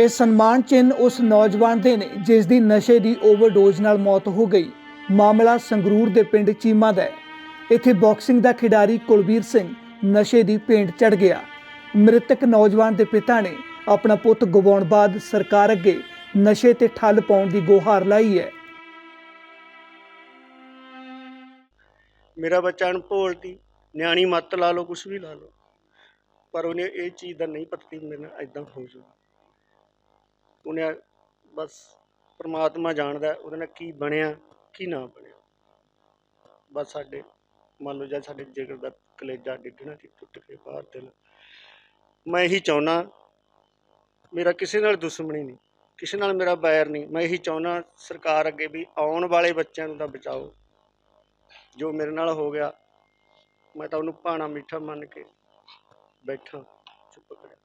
ਇਹ ਸਨਮਾਨ ਚਿੰਨ ਉਸ ਨੌਜਵਾਨ ਦੇ ਨੇ, ਜਿਸ ਦੀ ਨਸ਼ੇ ਦੀ ਓਵਰਡੋਜ਼ ਨਾਲ ਮੌਤ ਹੋ ਗਈ। ਮਾਮਲਾ ਸੰਗਰੂਰ ਦੇ ਪਿੰਡ ਚੀਮਾ ਦਾ ਹੈ। ਇੱਥੇ ਬਾਕਸਿੰਗ ਦਾ ਖਿਡਾਰੀ ਕੁਲਵੀਰ ਸਿੰਘ ਨਸ਼ੇ ਦੀ ਭੇਂਟ ਚੜ ਗਿਆ। ਮ੍ਰਿਤਕ ਨੌਜਵਾਨ ਦੇ ਪਿਤਾ ਨੇ ਆਪਣਾ ਪੁੱਤ ਗਵਾਉਣ ਬਾਅਦ ਸਰਕਾਰ ਅੱਗੇ ਨਸ਼ੇ ਤੇ ਠੱਲ ਪਾਉਣ ਦੀ ਗੁਹਾਰ ਲਾਈ ਹੈ। ਮੇਰਾ ਬੱਚਾ ਅਣਭੋਲ ਤੀ ਨਿਆਣੀ ਮੱਤ ਲਾ ਲਓ ਕੁਝ ਵੀ ਲਾ ਲਓ। ਪਰ ਉਹਨੇ ਇਹ ਚੀਜ਼ ਦਾ ਨਹੀਂ ਪਤਾ ਸੀ, ਮੇਰੇ ਨਾਲ ਇਦਾਂ ਹੋ ਜਾਊ। ਉਹਨੇ ਬਸ ਪਰਮਾਤਮਾ ਜਾਣਦਾ ਉਹਦੇ ਨਾਲ ਕੀ ਬਣਿਆ, ਕੀ ਨਾ ਬਣਿਆ। ਬਸ ਸਾਡੇ, ਮੰਨ ਲਓ ਜਾਂ ਸਾਡੇ ਜਿਗਰ ਦਾ ਕਲੇਜਾ ਡਿੱਗਣਾ ਸੀ, ਟੁੱਟ ਕੇ ਬਾਹਰ ਦਿਲ ਮੈਂ ਇਹੀ ਚਾਹੁੰਦਾ ਮੇਰਾ ਕਿਸੇ ਨਾਲ ਦੁਸ਼ਮਣੀ ਨਹੀਂ, ਕਿਸੇ ਨਾਲ ਮੇਰਾ ਬੈਰ ਨਹੀਂ। ਮੈਂ ਇਹੀ ਚਾਹੁੰਦਾ ਸਰਕਾਰ ਅੱਗੇ ਵੀ ਆਉਣ ਵਾਲੇ ਬੱਚਿਆਂ ਨੂੰ ਤਾਂ ਬਚਾਓ। ਜੋ ਮੇਰੇ ਨਾਲ ਹੋ ਗਿਆ, ਮੈਂ ਤਾਂ ਉਹਨੂੰ ਭਾਣਾ ਮਿੱਠਾ ਮੰਨ ਕੇ ਬੈਠਾ, ਚੁੱਪ ਕਰਿਆ।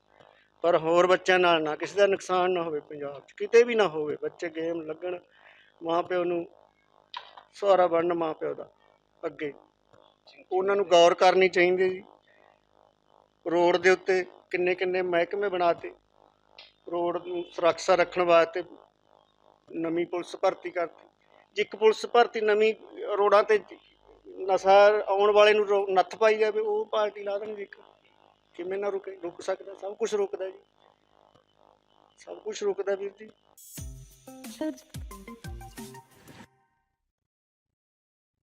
ਪਰ ਹੋਰ ਬੱਚਿਆਂ ਨਾਲ ਨਾ, ਕਿਸੇ ਦਾ ਨੁਕਸਾਨ ਨਾ ਹੋਵੇ ਪੰਜਾਬ 'ਚ, ਕਿਤੇ ਵੀ ਨਾ ਹੋਵੇ, ਬੱਚੇ ਗੇਮ ਲੱਗਣ, ਮਾਂ ਪਿਓ ਨੂੰ ਸਹਾਰਾ ਬਣਨ ਮਾਂ ਪਿਓ ਦਾ, ਅੱਗੇ। ਉਹਨਾਂ ਨੂੰ ਗੌਰ ਕਰਨੀ ਚਾਹੀਦੀ ਜੀ। ਰੋਡ ਦੇ ਉੱਤੇ ਕਿੰਨੇ ਕਿੰਨੇ ਮਹਿਕਮੇ ਬਣਾਤੇ। ਰੋਡ ਨੂੰ ਸੁਰੱਖਿਆ ਰੱਖਣ ਵਾਸਤੇ ਨਵੀਂ ਪੁਲਿਸ ਭਰਤੀ ਕਰਤੀ। ਜੇ ਇੱਕ ਪੁਲਿਸ ਭਰਤੀ ਨਵੀਂ ਰੋਡਾਂ ਤੇ ਨਸ਼ਾ ਆਉਣ ਵਾਲੇ ਨੂੰ ਰੋ- ਨੱਥ ਪਾਈ ਜਾਵੇ, ਉਹ ਪਾਰਟੀ ਲਾ ਦੇਣਗੇ ਇੱਕ। ਕਿਵੇਂ ਨਾ ਰੁਕੇ ਰੁਕ ਸਕਦਾ, ਸਭ ਕੁਝ ਰੁਕਦਾ ਜੀ। ਸਭ ਕੁਝ ਰੁਕਦਾ ਵੀਰ ਜੀ। ਸਰ